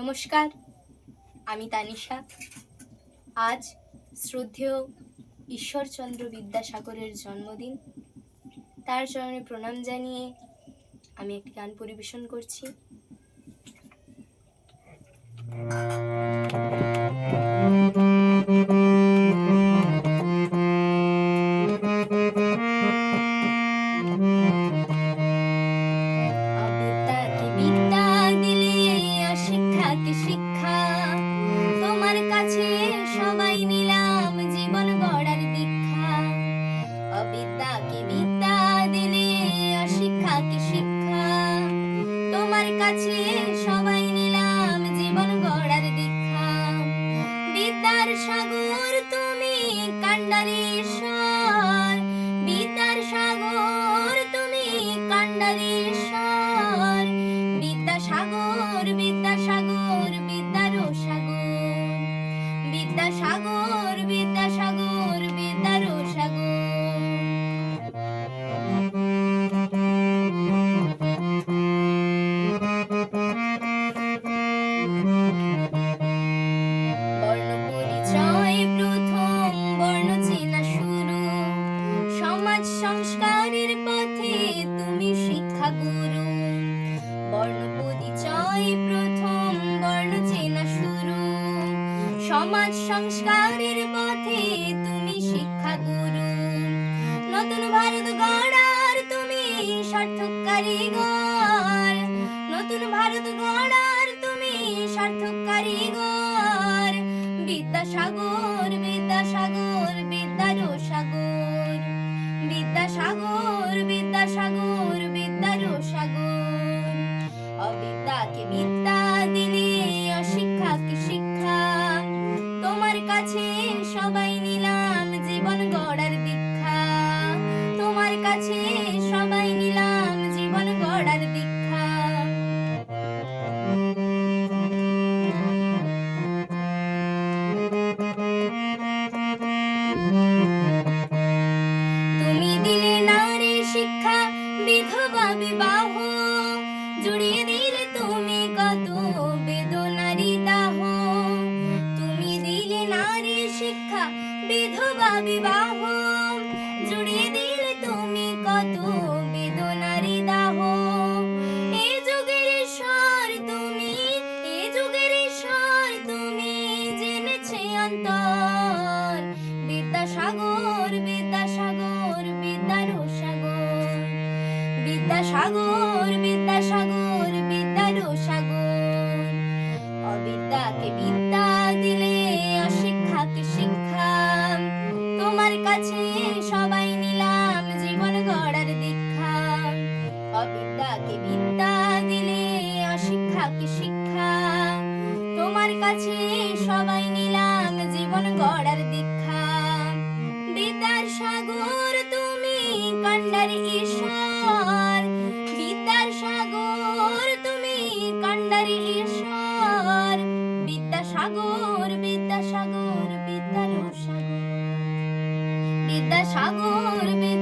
নমস্কার, আমি তানিশা। আজ শ্রদ্ধেয় ঈশ্বরচন্দ্র বিদ্যাসাগরের জন্মদিন। তার চরণে প্রণাম জানিয়ে আমি একটি গান পরিবেশন করছি। কাছে সবাই নিলাম জীবন গড়ার দীক্ষা। বিদ্যার সাগর তুমি কাণ্ডারি ঈশ্বর বিদ্যার সাগর তুমি কাণ্ডারি ঈশ্বর বিদ্যাসাগর বিদ্যাসাগর বিদ্যারও সাগর। বিদ্যাসাগর বিদ্যাসাগর সমাজ সংস্কারের পথে তুমি শিক্ষা গুরু নতুন ভারত গড়ার তুমি সার্থক কারিগর নতুন ভারত গড়ার তুমি সার্থক কারিগর বিদ্যাসাগর বিদ্যাসাগর বিদ্যারও সাগর বিদ্যাসাগর বিদ্যাসাগর বিদ্যারও সাগর অবিদ্যাকে বিদ্যা বিবাহ জুড়িয়ে দিলে তুমি কত বেদনারি দাহ। এ যুগের ঈশ্বর তুমি, এ যুগের ঈশ্বর তুমি জেনেছে অন্তর। বিদ্যাসাগর বিদ্যাসাগর বিদ্যারও সাগর বিদ্যাসাগর বিদ্যাসাগর বিদ্যা দিলে অশিক্ষাকে শিক্ষা তোমার কাছে সবাই নিলাম জীবন গড়ার দীক্ষা। বিদ্যার সাগর তুমি কাণ্ডার ঈশ্বর। বিদ্যার সাগর তুমি কাণ্ডার ঈশ্বর। বিদ্যাসাগর বিদ্যাসাগর বিদ্যার সাগর। বিদ্যাসাগর বিদ্যাসাগর